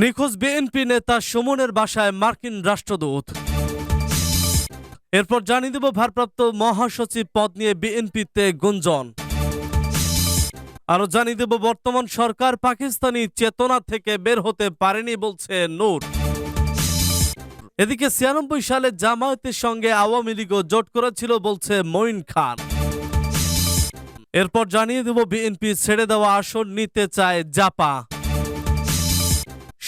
নিখোঁজ বিএনপি নেতা সুমনের বাসায় মার্কিন রাষ্ট্রদূত। এরপর জানিয়ে দেব ভারপ্রাপ্ত মহাসচিব পদ নিয়ে বিএনপিতে গুঞ্জন। আরও জানিয়ে দেব, বর্তমান সরকার পাকিস্তানি চেতনা থেকে বের হতে পারেনি বলছে নূর। এদিকে ছিয়ানব্বই সালে জামায়াতের সঙ্গে আওয়ামী লীগও জোট করেছিল বলছে মঈন খান। এরপর জানিয়ে দেব, বিএনপি ছেড়ে দেওয়া আসন নিতে চায় জাপা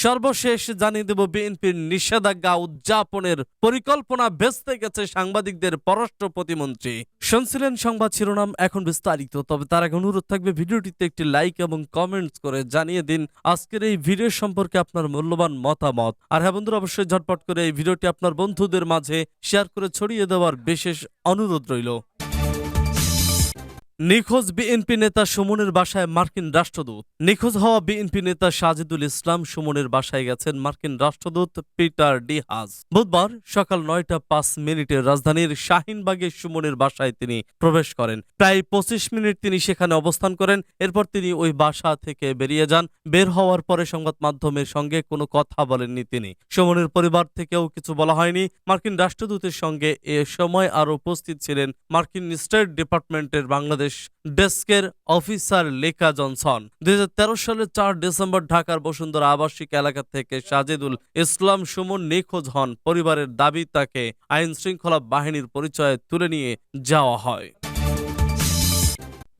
সর্বশেষ জানিয়ে দেব বিএনপির নিষেধাজ্ঞা উদযাপনের পরিকল্পনা ভেস্তে গেছে সাংবাদিকদের পররাষ্ট্র প্রতিমন্ত্রী। শুনছিলেন সংবাদ শিরোনাম, এখন বিস্তারিত। তবে তার আগে অনুরোধ থাকবে ভিডিওটিতে একটি লাইক এবং কমেন্টস করে জানিয়ে দিন আজকের এই ভিডিও সম্পর্কে আপনার মূল্যবান মতামত। আর হ্যাঁ বন্ধুরা, অবশ্যই ঝটপট করে এই ভিডিওটি আপনার বন্ধুদের মাঝে শেয়ার করে ছড়িয়ে দেওয়ার বিশেষ অনুরোধ রইল। নিখোঁজ বিএনপি নেতা সুমনের বাসায় মার্কিন রাষ্ট্রদূত। নিখোঁজ হওয়া বিএনপি নেতা সাজিদুল ইসলাম সুমনের বাসায় গেছেন মার্কিন রাষ্ট্রদূত পিটার ডিহাজ। বুধবার সকাল নয়টা পাঁচ মিনিটে রাজধানীর শাহিনবাগে সুমনের বাসায় তিনি প্রবেশ করেন। প্রায় পঁচিশ মিনিট তিনি সেখানে অবস্থান করেন। এরপর তিনি ওই বাসা থেকে বেরিয়ে যান। বের হওয়ার পরে সংবাদ মাধ্যমের সঙ্গে কোনো কথা বলেননি তিনি। সুমনের পরিবার থেকেও কিছু বলা হয়নি। মার্কিন রাষ্ট্রদূতের সঙ্গে এ সময় আরও উপস্থিত ছিলেন মার্কিন স্টেট ডিপার্টমেন্টের বাংলাদেশ ডেস্কের অফিসার লেখা জনসন। দুই হাজার তেরো সালের চার ডিসেম্বর ঢাকার বসুন্ধরা আবাসিক এলাকা থেকে সাজেদুল ইসলাম সুমন নিখোঁজ হন। পরিবারের দাবি, তাকে আইন শৃঙ্খলা বাহিনীর পরিচয়ে তুলে নিয়ে যাওয়া হয়।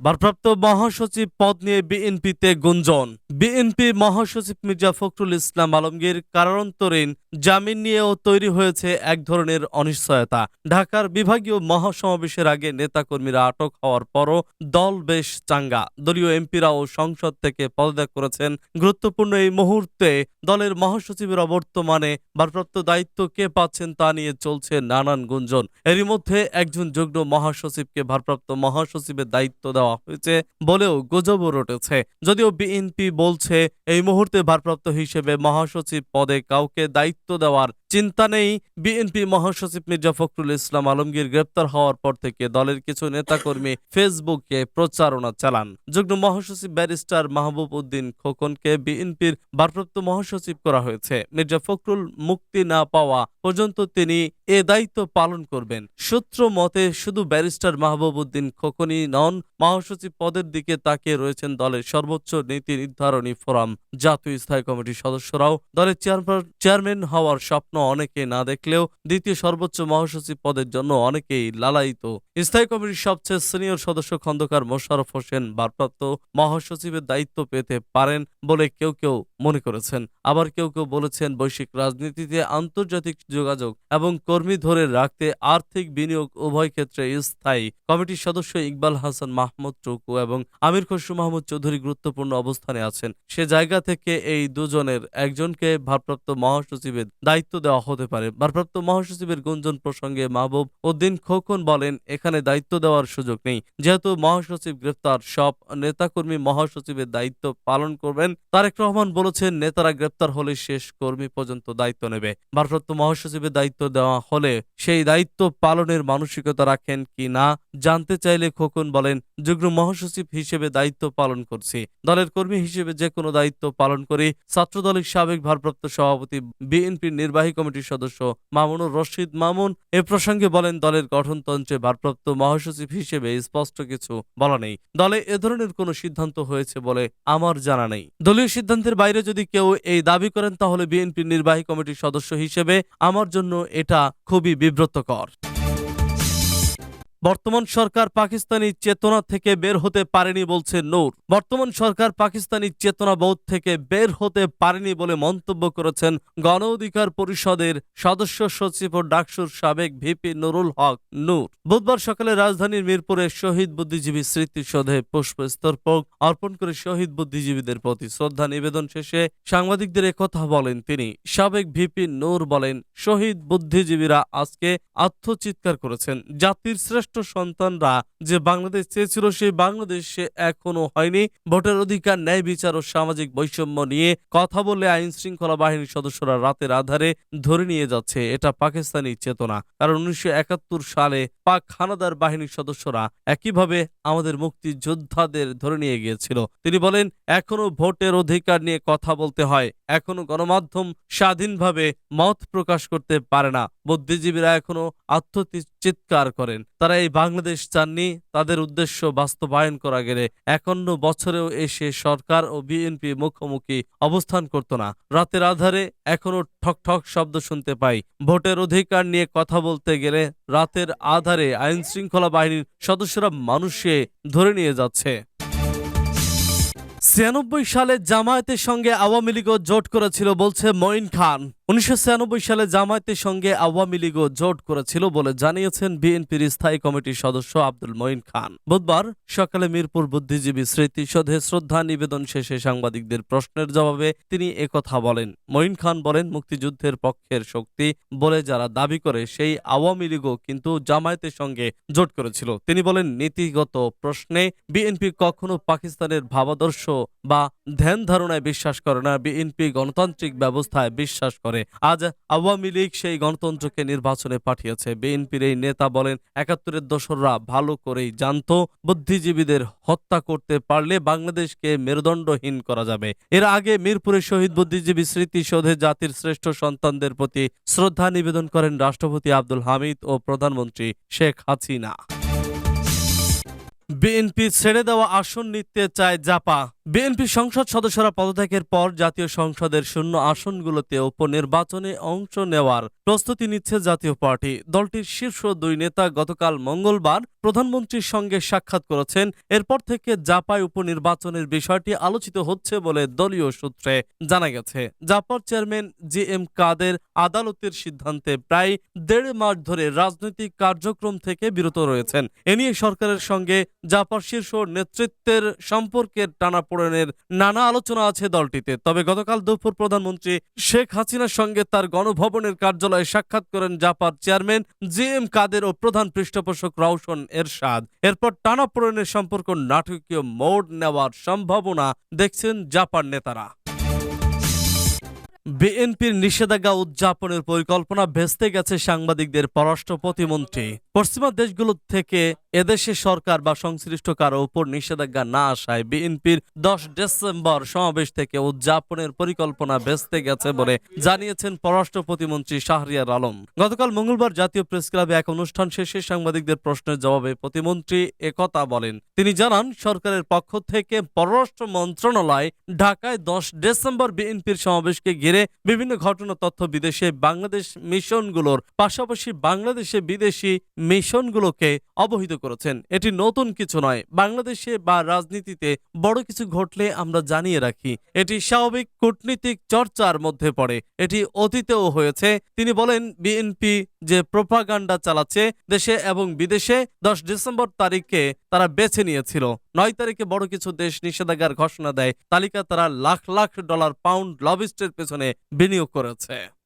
ভারপ্রাপ্ত মহাসচিব পদ নিয়ে বিএনপিতে গুঞ্জন। বিএনপি মহাসচিব মির্জা ফখরুল ইসলাম আলমগীর কারান্তরীণ জামিন নিয়েও তৈরি হয়েছে এক ধরনের অনিশ্চয়তা। ঢাকার বিভাগীয় মহাসমাবেশের আগে নেতাকর্মীরা আটক হওয়ার পরও দল বেশ চাঙ্গা। দলীয় এমপিরাও সংসদ থেকে পদত্যাগ করেছেন। গুরুত্বপূর্ণ এই মুহূর্তে দলের মহাসচিবের অবর্তমানে ভারপ্রাপ্ত দায়িত্ব কে পাচ্ছেন তা নিয়ে চলছে নানান গুঞ্জন। এরই মধ্যে একজন যুগ্ম মহাসচিবকে ভারপ্রাপ্ত মহাসচিবের দায়িত্ব দেওয়া হয়েছে বলেও গুজবও রটেছে। যদিও বিএনপি বলছে, এই মুহূর্তে ভারপ্রাপ্ত হিসেবে মহাসচিব পদে কাউকে দায়িত্ব দেওয়ার চিন্তা নেই। বিএনপি মহাসচিব মির্জা ফখরুল ইসলাম আলমগীর গ্রেপ্তার হওয়ার পর থেকে দলের কিছু নেতাকর্মী ফেসবুকে প্রচারণা চালান। যুগ্ম মহাসচিব ব্যারিস্টার মাহবুব উদ্দিন খোকনকে বিএনপির ভারপ্রাপ্ত মহাসচিব করা হয়েছে। মির্জা ফখরুল মুক্তি না পাওয়া পর্যন্ত তিনি এ দায়িত্ব পালন করবেন। সূত্র মতে, শুধু ব্যারিস্টার মাহবুব উদ্দিন খোকনই নন মহাসচিব পদের দিকে তাকিয়ে রয়েছেন দলের সর্বোচ্চ নীতি নির্ধারণী ফোরাম। জাতীয় স্থায়ী কমিটির সদস্যরাও দলের চেয়ারম্যান- হওয়ার স্বপ্ন অনেকে না দেখলেও দ্বিতীয় সর্বোচ্চ মহাসচিব পদের জন্য অনেকেই লালায়িত। স্থায়ী কমিটির সবচেয়ে সিনিয়র সদস্য খন্দকার মোশাররফ হোসেন ভারপ্রাপ্ত মহাসচিবের দায়িত্ব পেতে পারেন বলে কেউ কেউ মনে করেছেন। আবার কেউ কেউ বলেছেন বৈশ্বিক রাজনীতিতে আন্তর্জাতিক যোগাযোগ এবং কর্মী ধরে রাখতে আর্থিক বিনিয়োগ উভয় ক্ষেত্রে স্থায়ী। কমিটির সদস্য ইকবাল হাসান মাহমুদ টুকু এবং আমির খসরু মাহমুদ চৌধুরী গুরুত্বপূর্ণ অবস্থানে আছেন। সে জায়গা থেকে এই দুজনের একজনকে ভারপ্রাপ্ত মহাসচিবের দায়িত্ব দেওয়া হতে পারে। ভারপ্রাপ্ত মহাসচিবের গুঞ্জন প্রসঙ্গে মাহবুব উদ্দিন খোকন বলেন, এখানে দায়িত্ব দেওয়ার সুযোগ নেই। যেহেতু মহাসচিব গ্রেপ্তার, সব নেতাকর্মী মহাসচিবের দায়িত্ব পালন করবেন। তারেক রহমান বলেছেন, নেতারা গ্রেপ্তার হলে শেষ কর্মী পর্যন্ত দায়িত্ব নেবে। ভারপ্রাপ্ত মহাসচিবের দায়িত্ব দেওয়া হলে সেই দায়িত্ব পালনের মানসিকতা রাখেন কি না জানতে চাইলে খোকন বলেন যুগ্ম মহাসচিব হিসেবে দায়িত্ব পালন করছি। দলের কর্মী হিসেবে যে কোনো দায়িত্ব পালন করি। ছাত্রদলের সাবেক ভারপ্রাপ্ত সভাপতি বিএনপির নির্বাহী কমিটির সদস্য মামুনুর রশিদ মামুন এ প্রসঙ্গে বলেন, দলের গঠনতন্ত্রে ভারপ্রাপ্ত মহাসচিব হিসেবে স্পষ্ট কিছু বলা নেই। দলে এ ধরনের কোনো সিদ্ধান্ত হয়েছে বলে আমার জানা নেই। দলীয় সিদ্ধান্তের বাইরে যদি কেউ এই দাবি করেন, তাহলে বিএনপির নির্বাহী কমিটির সদস্য হিসেবে আমার জন্য এটা খুবই বিব্রতকর। বর্তমান সরকার পাকিস্তানি চেতনা থেকে বের হতে পারেনি বলছে নূর। বর্তমান সরকার পাকিস্তানি চেতনা বোধ থেকে বের হতে পারেনি বলে মন্তব্য করেছেন গণ অধিকার পরিষদের সদস্য সচিব ও ডাকসুর সাবেক ভিপি নুরুল হক নূর। বুধবার সকালে রাজধানীর মিরপুরে শহীদ বুদ্ধিজীবী স্মৃতিসৌধে পুষ্পস্তর্পক অর্পণ করে শহীদ বুদ্ধিজীবীদের প্রতি শ্রদ্ধা নিবেদন শেষে সাংবাদিকদের কথা বলেন তিনি। সাবেক ভিপি নূর বলেন, শহীদ বুদ্ধিজীবীরা আজকে আত্মচিৎকার করেছেন। জাতির শ্রেষ্ঠ শ্রেষ্ঠ সন্তানরা যে বাংলাদেশ চেয়েছিল, সেই বাংলাদেশ এখনও হয়নি। ভোটের অধিকার, ন্যায় বিচার ও সামাজিক বৈষম্য নিয়ে কথা বলে আইন শৃঙ্খলা বাহিনীর সদস্যরা রাতের আধারে ধরে নিয়ে যাচ্ছে। এটা পাকিস্তানি চেতনা। কারণ উনিশশো একাত্তর সালে পাক হানাদার বাহিনীর সদস্যরা একইভাবে আমাদের মুক্তিযোদ্ধাদের ধরে নিয়ে গিয়েছিল। তিনি বলেন, এখনও ভোটের অধিকার নিয়ে কথা বলতে হয়। এখনও গণমাধ্যম স্বাধীনভাবে মত প্রকাশ করতে পারে না। বুদ্ধিজীবীরা এখনও আত্মচিৎকার করেন। তারা এই বাংলাদেশ চাননি, তাদের উদ্দেশ্য বাস্তবায়ন করা গেলে একান্ন বছরেও এসে সরকার ও বিএনপি মুখোমুখি অবস্থান করত না। রাতের আধারে এখনও ঠক ঠক শব্দ শুনতে পাই। ভোটের অধিকার নিয়ে কথা বলতে গেলে রাতের আধারে আইন শৃঙ্খলা বাহিনীর সদস্যরা মানুষে ধরে নিয়ে যাচ্ছে। ছিয়ানব্বই সালে জামায়াতের সঙ্গে আওয়ামী লীগও জোট করেছিল, বলছে মঈন খান। উনিশশো সালে জামায়াতের সঙ্গে আওয়ামী লীগও জোট করেছিল বলে জানিয়েছেন বিএনপির স্থায়ী কমিটির সদস্য আব্দুল মঈন খান। বুধবার সকালে মিরপুর বুদ্ধিজীবী স্মৃতিসৌধে শ্রদ্ধা নিবেদন শেষে সাংবাদিকদের প্রশ্নের জবাবে তিনি একথা বলেন, মঈন খান বলেন, মুক্তিযুদ্ধের পক্ষের শক্তি বলে যারা দাবি করে সেই আওয়ামী লীগও কিন্তু জামায়াতের সঙ্গে জোট করেছিল। তিনি বলেন, নীতিগত প্রশ্নে বিএনপি কখনো পাকিস্তানের ভাবাদর্শ বা ধ্যান ধারণায় বিশ্বাস করে না। বিএনপি গণতান্ত্রিক ব্যবস্থায় বিশ্বাস করে আজ আওয়ামী লীগ সেই গণতন্ত্রকে নির্বাচনে পাঠিয়েছে। বিএনপির এই নেতা বলেন, একাত্তরের দোসররা ভালো করেই জানত, বুদ্ধিজীবীদের হত্যা করতে পারলে বাংলাদেশকে মেরুদণ্ডহীন করা যাবে। এর আগে মিরপুরের শহীদ বুদ্ধিজীবী স্মৃতিসৌধে জাতির শ্রেষ্ঠ সন্তানদের প্রতি শ্রদ্ধা নিবেদন করেন রাষ্ট্রপতি আব্দুল হামিদ ও প্রধানমন্ত্রী শেখ হাসিনা। বিএনপি ছেড়ে দেওয়া আসন নিতে চায় জাপা। বিএনপি সংসদ সদস্যরা পদত্যাগের পর জাতীয় সংসদের শূন্য আসনগুলোতে উপনির্বাচনে অংশ নেওয়ার প্রস্তুতি নিচ্ছে জাতীয় পার্টি। দলটির শীর্ষ দুই নেতা গতকাল মঙ্গলবার প্রধানমন্ত্রীর সঙ্গে সাক্ষাৎ করেছেন। এরপর থেকে জাপায় উপনির্বাচনের বিষয়টি আলোচিত হচ্ছে বলে দলীয় সূত্রে জানা গেছে। জাপার চেয়ারম্যান জি এম কাদের আদালতের সিদ্ধান্তে প্রায় দেড় মাস ধরে রাজনৈতিক কার্যক্রম থেকে বিরত রয়েছেন। এ নিয়ে সরকারের সঙ্গে জাপার শীর্ষ নেতৃত্বের সম্পর্কের টানাপোড়েনের নানা আলোচনা আছে দলটিতে। তবে গতকাল দুপুর প্রধানমন্ত্রী শেখ হাসিনার সঙ্গে তার গণভবনের কার্যালয়ে সাক্ষাৎ করেন জাপার চেয়ারম্যান জি এম কাদের ও প্রধান পৃষ্ঠপোষক রওশন এরশাদ। এরপর টানাপোড়েনের সম্পর্ক নাটকীয় মোড় নেওয়ার সম্ভাবনা দেখছেন জাপান নেতারা। বিএনপির নিষেধাজ্ঞা উদযাপনের পরিকল্পনা ভেস্তে গেছে সাংবাদিকদের পররাষ্ট্র প্রতিমন্ত্রী। পশ্চিমা দেশগুলো থেকে এদেশে সরকার বা সংশ্লিষ্ট কারও উপর নিষেধাজ্ঞা না আসায় বিএনপির দশ ডিসেম্বর সমাবেশ থেকে উদযাপনের পরিকল্পনা ভেস্তে গেছে বলে জানিয়েছেন পররাষ্ট্র প্রতিমন্ত্রী শাহরিয়ার আলম। গতকাল মঙ্গলবার জাতীয় প্রেস ক্লাবে এক অনুষ্ঠান শেষে সাংবাদিকদের প্রশ্নের জবাবে প্রতিমন্ত্রী একথা বলেন। তিনি জানান, সরকারের পক্ষ থেকে পররাষ্ট্র মন্ত্রণালয় ঢাকায় দশ ডিসেম্বর বিএনপির সমাবেশকে ঘিরে বিভিন্ন ঘটনা, তথ্য বিদেশে বাংলাদেশ মিশনগুলোর পাশাপাশি বাংলাদেশে বিদেশি মিশনগুলোকে অবহিত করেছেন। এটি নতুন কিছু নয়। বাংলাদেশে বা রাজনীতিতে বড় কিছু ঘটলে আমরা জানিয়ে রাখি, এটি স্বাভাবিক কূটনীতিক চর্চার মধ্যে পড়ে। এটি অতীতেও হয়েছে। তিনি বলেন, বিএনপি যে প্রোপাগান্ডা চালাচ্ছে দেশে এবং বিদেশে, দশ ডিসেম্বর তারিখে তারা বেছে নিয়েছিল। নয় তারিখে বড় কিছু দেশ নিষেধাজ্ঞার ঘোষণা দেয়। তালিকা তারা লাখ লাখ ডলার পাউন্ড লবিস্টের পেছনে বিনিয়োগ করেছে।